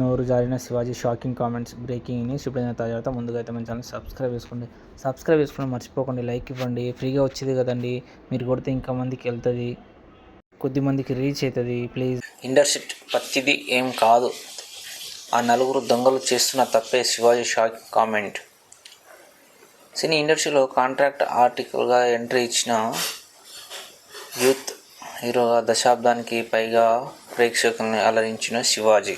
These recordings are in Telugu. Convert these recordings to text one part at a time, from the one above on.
నోరు జారిన Sivaji shocking comments breaking news. ఇప్పుడైనా తర్వాత ముందుగా అయితే మన ఛానల్ సబ్స్క్రైబ్ చేసుకోండి. సబ్స్క్రైబ్ చేసుకోండి మర్చిపోకండి. లైక్ ఇవ్వండి. ఫ్రీగా వచ్చేది కదండి. మీరు కొడితే ఇంకా మందికి వెళ్తుంది. కొద్ది మందికి రీచ్ అవుతుంది ప్లీజ్. ఇండర్షిట్ పత్తిది ఏం కాదు. ఆ నలుగురు దొంగలు చేస్తున్న తప్పే శివాజీ షాక్ కామెంట్. సినీ ఇండస్ట్రీలో కాంట్రాక్ట్ ఆర్టికల్గా ఎంట్రీ ఇచ్చిన యూత్ హీరోగా దశాబ్దానికి పైగా ప్రేక్షకుల్ని అలరించిన శివాజీ.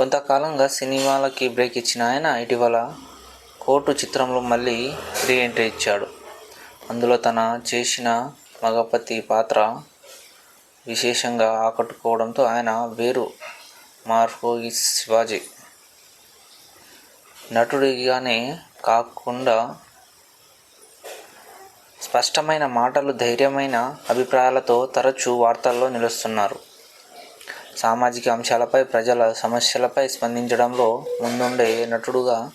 కొంతకాలంగా సినిమాలకి బ్రేక్ ఇచ్చిన ఆయన ఇటీవల కోర్టు చిత్రంలో మళ్ళీ రీ ఎంట్రీ ఇచ్చాడు. అందులో తన చేసిన మగపతి పాత్ర విశేషంగా ఆకట్టుకోవడంతో ఆయన వేరు మార్పు శివాజీ. నటుడిగానే కాకుండా స్పష్టమైన మాటలు ధైర్యమైన అభిప్రాయాలతో తరచూ వార్తల్లో నిలుస్తున్నారు. సామాజిక అంశాలపై ప్రజల సమస్యలపై స్పందించడంలో ముందుండే నటుడుగా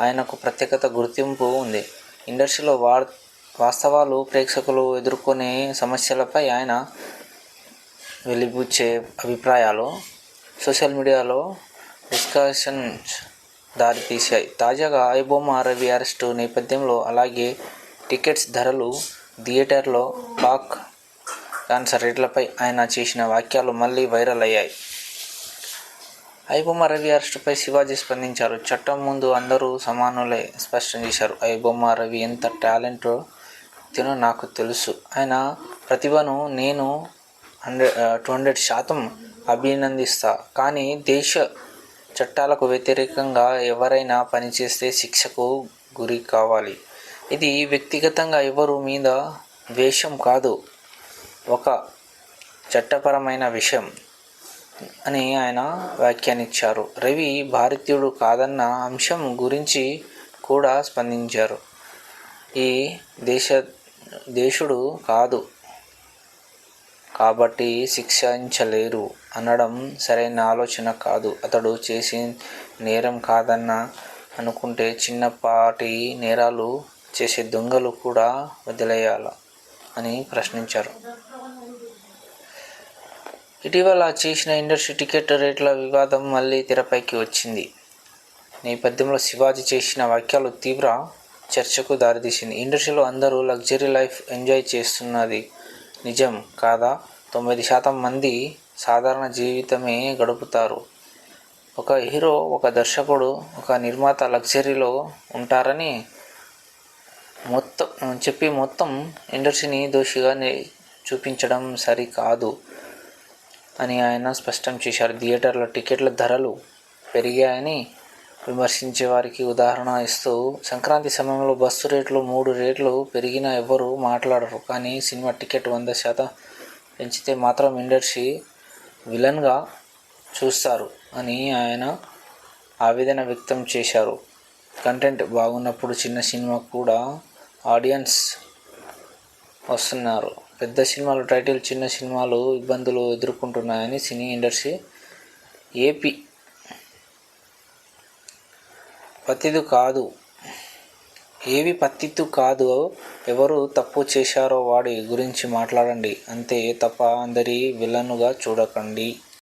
ఆయనకు ప్రత్యేకత గుర్తింపు ఉంది. ఇండస్ట్రీలో వార్ వాస్తవాలు ప్రేక్షకులు ఎదుర్కొనే సమస్యలపై ఆయన వెలిబుచ్చే అభిప్రాయాలు సోషల్ మీడియాలో డిస్కషన్స్ దారితీశాయి. తాజాగా ఐబొమ్మ రవి అరెస్టు నేపథ్యంలో అలాగే టికెట్స్ ధరలు థియేటర్లో బాక్ క్యాన్సర్ రేట్లపై ఆయన చేసిన వ్యాఖ్యలు మళ్ళీ వైరల్ అయ్యాయి. ఐబొమ్మ రవి అరెస్టుపై శివాజీ స్పందించారు. చట్టం ముందు అందరూ సమానులే స్పష్టం చేశారు. ఐబొమ్మ రవి ఎంత టాలెంట్ తినో నాకు తెలుసు. ఆయన ప్రతిభను నేను హండ్రెడ్ టూ హండ్రెడ్ శాతం అభినందిస్తా. కానీ దేశ చట్టాలకు వ్యతిరేకంగా ఎవరైనా పనిచేస్తే శిక్షకు గురి కావాలి. ఇది వ్యక్తిగతంగా ఎవరు మీద ద్వేషం కాదు. ఒక చట్టపరమైన విషయం అని ఆయన వ్యాఖ్యానించారు. రవి భారతీయుడు కాదన్న అంశం గురించి కూడా స్పందించారు. ఈ దేశ దేశుడు కాదు. కాబట్టి శిక్షించలేరు అనడం సరైన ఆలోచన కాదు. అతడు చేసి నేరం కాదన్న అనుకుంటే చిన్నపాటి నేరాలు చేసే దొంగలు కూడా వదిలేయాలి. అని ప్రశ్నించారు. ఇటీవల చేసిన ఇండస్ట్రీ టికెట్ రేట్ల వివాదం మళ్ళీ తెరపైకి వచ్చింది. నేపథ్యంలో శివాజీ చేసిన వ్యాఖ్యలు తీవ్ర చర్చకు దారితీసింది. ఇండస్ట్రీలో అందరూ లగ్జరీ లైఫ్ ఎంజాయ్ చేస్తున్నది నిజం కాదా? తొమ్మిది శాతం మంది సాధారణ జీవితమే గడుపుతారు. ఒక హీరో ఒక దర్శకుడు ఒక నిర్మాత లగ్జరీలో ఉంటారని మొత్తం చెప్పి మొత్తం ఇండస్ట్రీని దోషిగా చూపించడం సరికాదు అని ఆయన స్పష్టం చేశారు. థియేటర్ల టికెట్ల ధరలు పెరిగాయని విమర్శించే వారికి ఉదాహరణ ఇస్తూ సంక్రాంతి సమయంలో బస్సు రేట్లు మూడు రేట్లు పెరిగినా ఎవ్వరూ మాట్లాడరు. కానీ సినిమా టికెట్ వంద శాతం పెంచితే మాత్రం ఇండస్ట్రీ విలన్గా చూస్తారు అని ఆయన ఆవేదన వ్యక్తం చేశారు. కంటెంట్ బాగున్నప్పుడు చిన్న సినిమా కూడా ఆడియన్స్ వస్తున్నారు. పెద్ద సినిమాలు టైటిల్ చిన్న సినిమాలు ఇబ్బందులు ఎదుర్కొంటున్నాయని సినీ ఇండస్ట్రీ ఏపీ పత్తిదు కాదు. ఏవి పత్తిత్తు కాదు ఎవరు తప్పు చేశారో వాడి గురించి మాట్లాడండి. అంతే తప్ప అందరి విలన్నుగా చూడకండి.